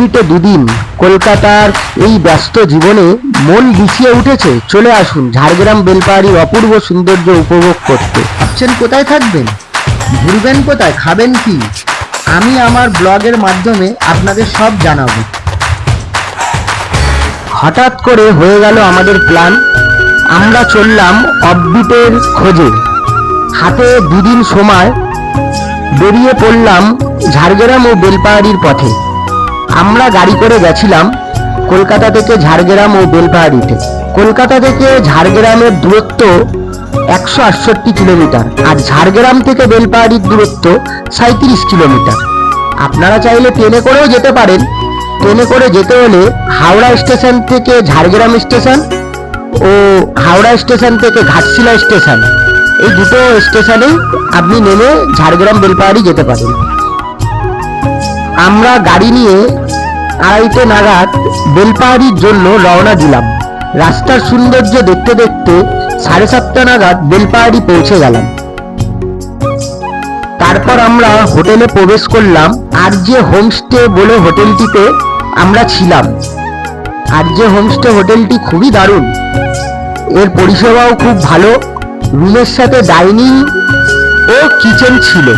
অফবিটে দুদিন কলকাতার এই ব্যস্ত জীবনে মন বিছিয়ে উঠেছে। চলে আসুন ঝাড়গ্রাম বেলপাহাড়ির অপূর্ব সৌন্দর্য উপভোগ করতে। ভাবছেন কোথায় থাকবেন? ঘুরবেন কোথায়? খাবেন কি? আমি আমার ব্লগের মাধ্যমে আপনাদের সব জানাব। হঠাৎ করে হয়ে গেল আমাদের প্ল্যান আমরা চললাম অফবিটের খোঁজে। হাতে দুদিন সময়। বেরিয়ে পড়লাম ঝাড়গ্রাম ও বেলপাহাড়ির পথে। আমরা গাড়ি করে গেছিলাম কলকাতা থেকে ঝাড়গ্রাম ও বেলপাহাড়িতে। কলকাতা থেকে ঝাড়গ্রামের দূরত্ব একশো আটষট্টি কিলোমিটার আর ঝাড়গ্রাম থেকে বেলপাহাড়ির দূরত্ব সাঁত্রিশ কিলোমিটার। আপনারা চাইলে ট্রেনে করেও যেতে পারেন। ট্রেনে করে যেতে হলে হাওড়া স্টেশন থেকে ঝাড়গ্রাম স্টেশন ও হাওড়া স্টেশন থেকে ঘাটশিলা স্টেশন। এই দুটো স্টেশনেই আপনি নেমে ঝাড়গ্রাম বেলপাহাড়ি যেতে পারেন আমরা গাড়ি নিয়ে আড়াইটে নাগাদ বেলপাহাড়ির জন্য রওনা দিলাম। রাস্তার সৌন্দর্য দেখতে দেখতে সাড়ে সাতটা নাগাদ বেলপাহাড়ি পৌঁছে গেলাম। তারপর আমরা হোটেলে প্রবেশ করলাম। আর যে হোমস্টে বলে হোটেলটিতে আমরা ছিলাম। আর যে হোমস্টে হোটেলটি খুবই দারুণ। এর পরিষেবাও খুব ভালো। রুমের সাথে ডাইনিং ও কিচেন ছিল।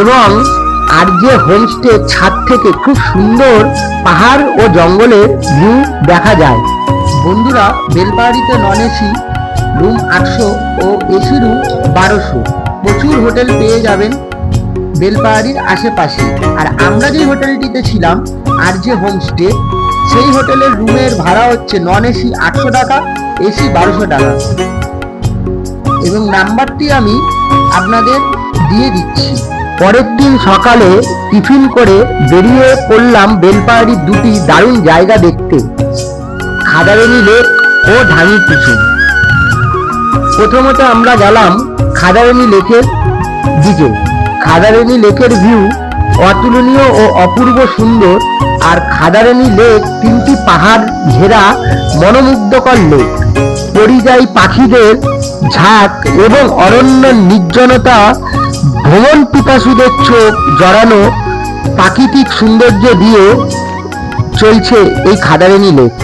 এবং আর যে হোমস্টে ছাদ থেকে খুব সুন্দর পাহাড় ও জঙ্গলের ভিউ দেখা যায়। বন্ধুরা বেলপাহাড়িতে নন এসি রুম আটশো ও এসি রুম বারোশো। প্রচুর হোটেল পেয়ে যাবেন বেলপাহাড়ির আশেপাশে। আর আমরা যে হোটেলটিতে ছিলাম, আর যে হোমস্টে সেই হোটেলের রুমের ভাড়া হচ্ছে নন এসি আটশো টাকা এসি বারোশো টাকা। এবং নাম্বারটি আমি আপনাদের দিয়ে দিচ্ছি। পরের দিন সকালে টিফিন করে বেরিয়ে পড়লাম বেলপাহাড়ির দুটি দারুণ জায়গা দেখতে। খাদারেনি লেক ও ঢাঙি কুসুম প্রথমত আমরা গেলাম খাদারেনি লেকের দিকে। খাদারেনি লেকের ভিউ অতুলনীয় ও অপূর্ব সুন্দর, আর খাদারেনি লেক তিনটি পাহাড় ঘেরা মনোমুগ্ধকর লেক। পরিযায়ী পাখিদের ঝাঁক এবং অরণ্য নির্জনতা ভ্রমণ পিপাসুদের চোখ জড়ানো প্রাকৃতিক সৌন্দর্য দিয়ে চলছে এই খাদারেনি লেক।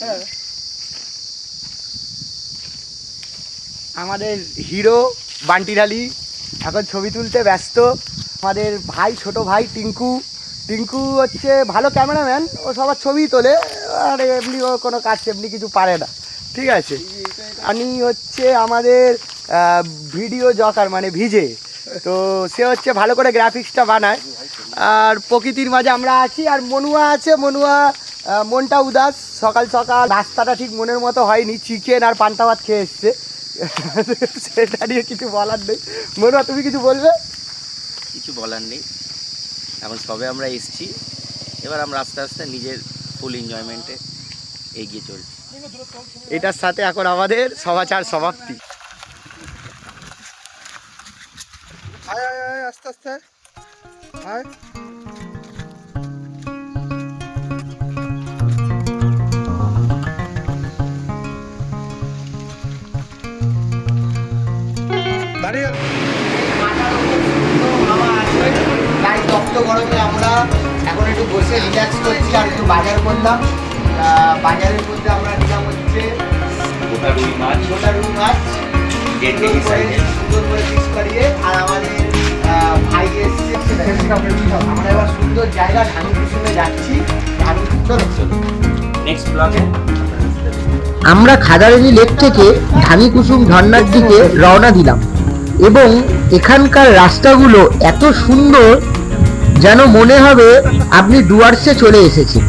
হ্যাঁ। আমাদের হিরো বান্টিরালি এখন ছবি তুলতে ব্যস্ত। আমাদের ভাই, ছোট ভাই টিঙ্কু। টিঙ্কু হচ্ছে ভালো ক্যামেরাম্যান, ও সবার ছবি তোলে। আর এমনি ও কোনো কাজ এমনি কিছু পারে না। ঠিক আছে? আমি হচ্ছে আমাদের ভিডিও জকার মানে ভিজে। তো সে হচ্ছে ভালো করে গ্রাফিক্সটা বানায়। আর প্রকৃতির মাঝে আমরা আছি, আর মনুয়া আছে, মনুয়া মনটা উদাস। সকাল সকাল রাস্তাটা ঠিক মনের মতো হয়নি, চিকেন আর পান্তা ভাত খেয়ে এসছে। সেটা নিয়ে কিছু বলার নেই। মনুয়া, তুমি কিছু বলবে? কিছু বলার নেই। এখন সবে আমরা এসছি। এবার আমরা আস্তে আস্তে নিজের ফুল এনজয়মেন্টে এগিয়ে চলছি। এটার সাথে এখন আমাদের সমাচার সমাপ্তি। আয় আয় আয় আস্তে আস্তে দাঁড়িয়ে গরমে আমরা এখন একটু বসে রিল্যাক্স করছি আর একটু বাজার করলাম। বাজারের মধ্যে আমরা নিলাম হচ্ছে গোটা রুই মাছ। গোটা রুই মাছ সুন্দর করে সাইজের সুন্দর করে পিস করিয়ে আর আমাদের ভাই এসছে আমরা এবার সুন্দর জায়গা ধানি কুসুমে যাচ্ছি। ধানি চলো। চলো। নেক্সট ব্লগে আমরা খাদারেনি লেক থেকে ধানি কুসুম ঝর্ণার দিকে রওনা দিলাম। এবং এখানকার রাস্তাগুলো এত সুন্দর যেন মনে হবে আপনি ডুয়ার্সে চলে এসেছেন।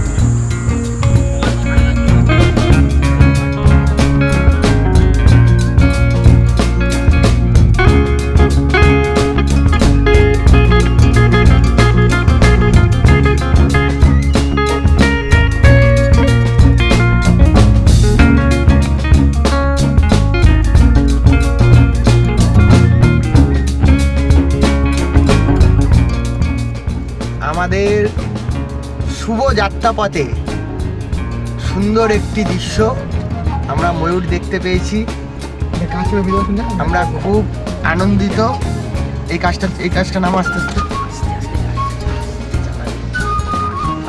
যাত্রাপথে। সুন্দর একটি দৃশ্য আমরা ময়ূর দেখতে পেয়েছি। আমরা খুব আনন্দিত। এই কাজটা এই কাজটা নাম আস্তে আস্তে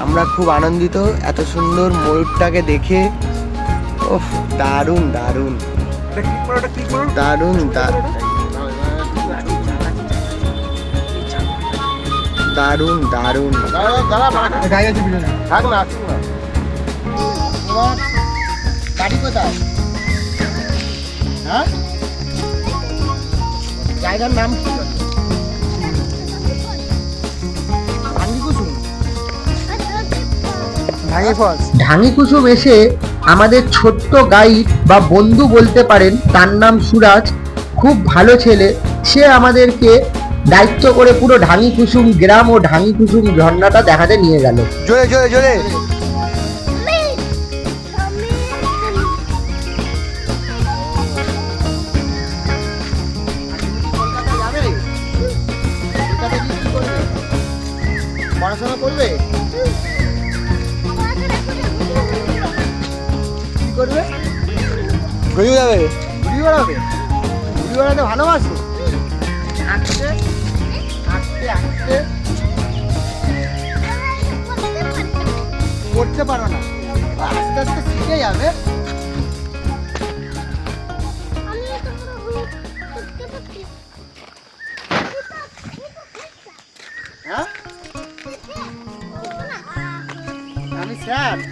আমরা খুব আনন্দিত। এত সুন্দর ময়ূরটাকে দেখে। ওফ দারুণ দারুণ। করো দারুণ দারুণ দারুণ। গায়ে আছে ভিডিও থাক না থাক না। তোমার কোথায়? হ্যাঁ? জায়গার নাম কি? কুসুম এসে আমাদের ছোট্ট গাইড বা বন্ধু বলতে পারেন তার নাম সুরাজ। খুব ভালো ছেলে। সে আমাদেরকে দায়িত্ব করে পুরো ঢাঙি কুসুম গ্রাম ও ঢাঙি কুসুম ঝর্ণাটা দেখাতে নিয়ে গেল। জোরে জোরে জোরে। কলকাতা যাবে কলকাতা গিয়ে কি করবে পড়াশোনা করবে? কি করবে? ঘুরে যাবে ঘুড়ি বেড়াবে? ঘুড়ি বেড়াতে ভালোবাসো? আঁকতে আঁকতে করতে পারো না। আস্তে আস্তে শিখে যাবে। হ্যাঁ? আমি স্যার।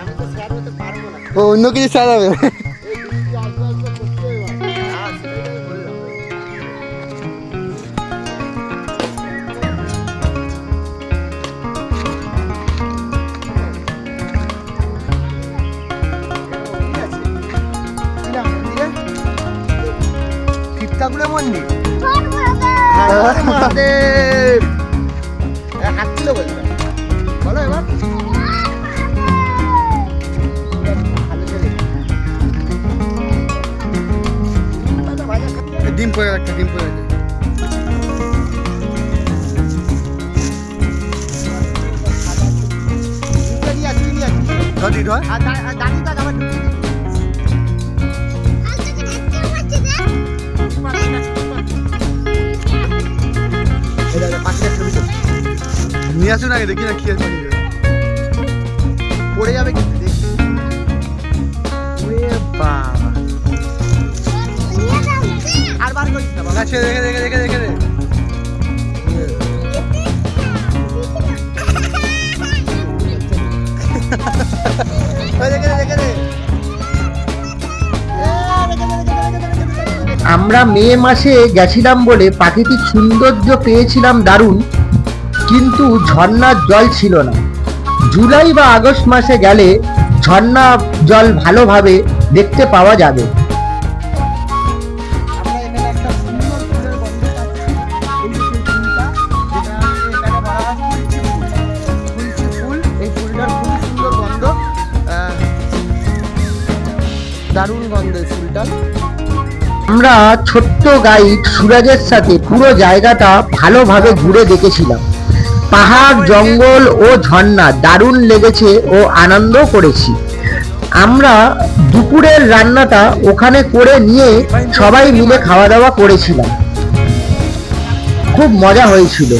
আমি তো স্যার হতে পারব না। ও অন্য কিছু চালাবে এই ফিফতাগুলো মন্দির মহাদেব হাত বলবে। বলো এবার। দাদা, ডিম পড়ে একটা ডিম পড়ে আয়। ধরি ধর। আর দা- আর দাঁড়িয়ে থাক, নিয়ে আসুন আগে দেখি না কি আছে পড়ে যাবে কিন্তু দেখি। বাবা। আর বার করিস না বাবা। দেখে দেখে দেখে দেখে দেখে। আমরা মে মাসে গেছিলাম বলে প্রাকৃতিক সৌন্দর্য পেয়েছিলাম দারুণ। কিন্তু ঝর্ণার জল ছিল না। জুলাই বা আগস্ট মাসে গেলে ঝর্ণা জল ভালোভাবে দেখতে পাওয়া যাবে। আমরা ছোট্ট গাইড সুরাজের সাথে পুরো জায়গাটা ভালোভাবে ঘুরে দেখেছিলাম। পাহাড়, জঙ্গল ও ঝর্ণা দারুণ লেগেছে ও আনন্দ করেছি। আমরা দুপুরের রান্নাটা ওখানে করে নিয়ে সবাই মিলে খাওয়া দাওয়া করেছিলাম। খুব মজা হয়েছিল।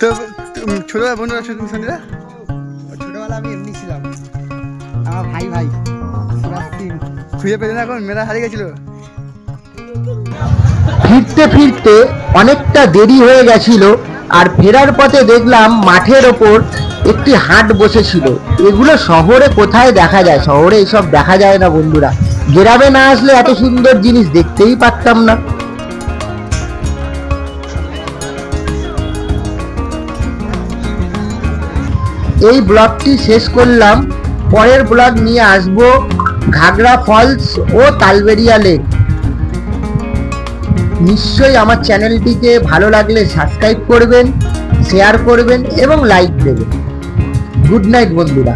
তো ছোটবেলা বন্ধু আছো তুমি সন্ধ্যা ছোটবেলা আমি এমনি ছিলাম। আমার ভাই ভাই খুঁজে পেলে না এখন? মেলা হারিয়ে গেছিল? ফিরতে ফিরতে অনেকটা দেরি হয়ে গেছিল আর ফেরার পথে দেখলাম মাঠের ওপর একটি হাট বসেছিল। এগুলো শহরে কোথায় দেখা যায়? শহরে এসব দেখা যায় না বন্ধুরা। গ্রামে না আসলে এত সুন্দর জিনিস দেখতেই পারতাম না। এই ব্লগটি শেষ করলাম। পরের ব্লগ নিয়ে আসব ঘাগড়া ফলস ও তালবেরিয়া লেক। নিশ্চয়ই আমার চ্যানেলটিকে ভালো লাগলে সাবস্ক্রাইব করবেন, শেয়ার করবেন এবং লাইক দেবেন। গুড নাইট বন্ধুরা।